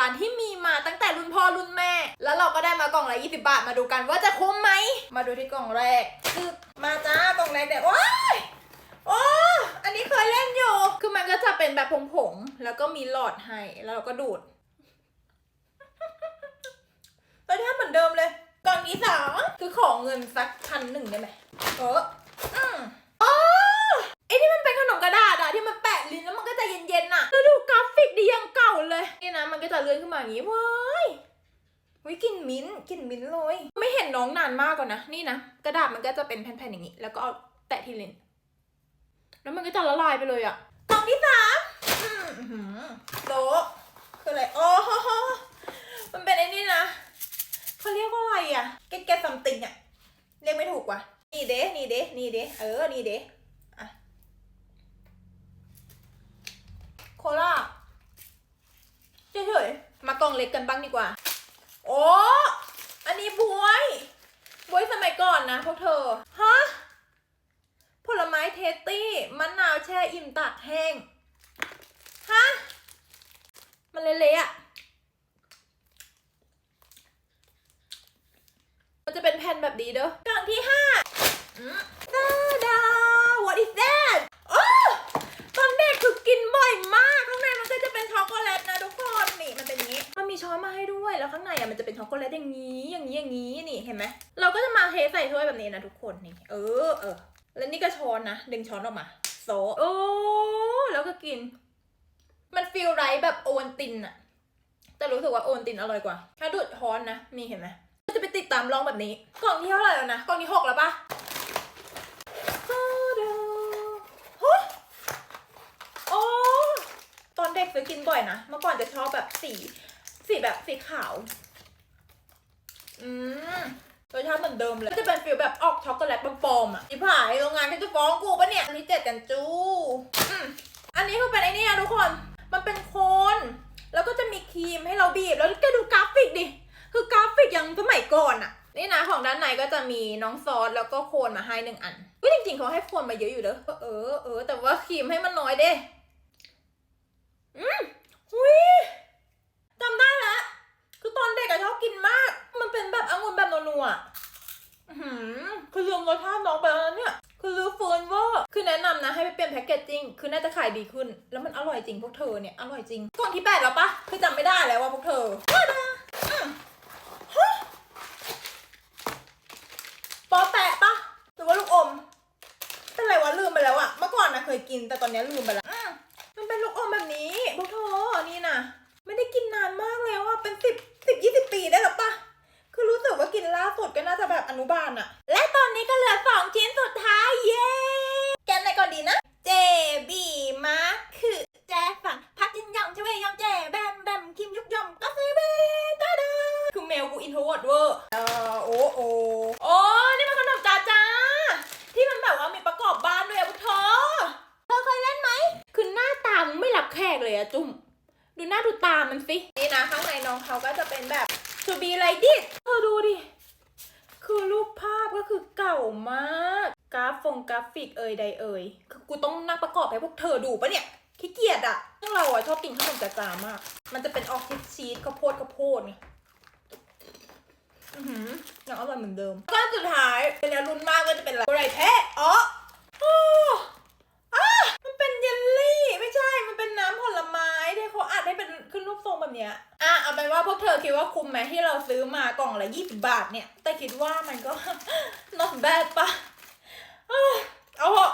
ราณที่มีมาตั้งแต่รุ่นพ่อรุ่นแม่ แล้วเราก็ได้มากล่องละ20 บาทมาดูกันว่าจะคุ้มไหม มาดูที่กล่องแรกคือมาจ้ากล่องแรกเด็ดว้ายโอ้อันนี้เคยเล่นอยู่ คือมันก็จะเป็นแบบผงๆแล้วก็มีหลอดให้ แล้วเราก็ดูดรสชาติเหมือนเดิมเลยกล่องที่สองคือของเงินสักพันหนึ่งได้ไหมเออ เลื่อนขึ้นมาอย่างนี้ว้ายวิกลิ่นมิ้นท์กลิ่นมิ้นท์เลย ไม่เห็นน้องนานมากก่อนนะ นี่นะ กระดาษมันก็จะเป็นแผ่นๆอย่างนี้ แล้วก็เอาแตะที่ลิ้นแล้วมันก็จะละลายไปเลยอะกล่องที่สามอืมอื้อหือโต๊ะคืออะไร โอ๋อมันเป็นไอ้นี่นะเขาเรียกว่าอะไรอะแกแกซัมติงอะเรียกไม่ถูกว่ะ นี่เด้ นี่เด้ นี่เด้ เออ นี่เด้อะโคลา เฉยๆมากล่องเล็กกันบ้างดีกว่า โอ้อันนี้บวยบวยสมัยก่อนนะพวกเธอ ฮะ ผลไม้เทสตี้มะนาวแช่อิ่มตากแห้ง ฮะ มันเละๆอะ มันจะเป็นแผ่นแบบนี้เด้อกล่องที่ห้า จะเป็นช็อย่างนี้อย่างนี้อย่างนี้นี่เห็นไหมเราก็จะมาเทใส่ถ้วยแบบนี้นะทุกคนนี่เออเออแล้วนี่ก็ช้อนนะดึงช้อนออกมาโซโอ้แล้วก็กิน มันฟีลไรแบบโอวัลตินอะแต่รู้สึกว่าโอวัลตินอร่อยกว่า ถ้าดูดช้อนนะมีเห็นไหมก็จะไปติดตามลองแบบนี้ กล่องที่เท่าไหร่แล้วนะ กล่องที่หกแล้วปะฮะโอ้ตอนเด็กซื้อกินบ่อยนะ เมื่อก่อนจะชอบแบบสี สีแบบสีขาว อืมรสชาติเหมือนเดิมเลย ก็จะเป็นฟิลแบบออกช็อกโกแลตปลอมๆอะอีผายโรงงานที่จะฟ้องกูปะเนี่ยอันนี้เจ็ดกันจูอืมอันนี้คือเป็นไอ้นี่อะทุกคน มันเป็นโคน แล้วก็จะมีครีมให้เราบีบ แล้วก็ดูกราฟิกดิ คือกราฟิกยังสมัยก่อนอะ นี่นะของด้านในก็จะมีน้องซอสแล้วก็โคนมาให้หนึ่งอันก็จริงๆเขาให้โคนมาเยอะอยู่เด้อ เออเออ แต่ว่าครีมให้มันน้อยเด้ อืมหุยจำได้ละคือตอนเด็กอะชอบกินมาก มันเป็นแบบองุ่นแบบนัวๆอะอื้อหือ คือลืมรสชาติน้องไปแล้วนะเนี่ยคือลืมเฟิร์นเวอร์คือแนะนำนะให้ไปเปลี่ยนแพคเกจจิ้งคือน่าจะขายดีขึ้น แล้วมันอร่อยจริงพวกเธอเนี่ยอร่อยจริงกล่องที่แปดแล้วปะคือจำไม่ได้แล้วว่าพวกเธอปอแปะปะหรือว่าลูกอม เป็นไรวะลืมไปแล้วอะเมื่อก่อนนะเคยกินแต่ตอนนี้ลืมไปแล้วอืมมันเป็นลูกอมแบบนี้พวกเธอนี่นะ จุ่มดูหน้าดูตามันสิ นี่นะข้างในน้องเขาก็จะเป็นแบบ to be like this เธอดูดิ คือรูปภาพก็คือเก่ามาก กราฟฟงกราฟิกเอ่ยใดเอ่ย คือกูต้องนั่งประกอบให้พวกเธอดูปะเนี่ยขี้เกียจอะซึ่งเราอะชอบกินขนมจ๋ามาก มันจะเป็นออกชีสชีสข้าวโพดข้าวโพดไงอือหือยังอร่อยเหมือนเดิมก้อนสุดท้ายเป็นอรุณมากก็จะเป็นอะไรอะไรแพะอ๋อ นี้ยอะเอาเป็นว่าพวกเธอคิดว่าคุ้มไหมที่เราซื้อมากล่องละยี่สิบบาทเนี่ย แต่คิดว่ามันก็ not bad ปะเอาเหอะ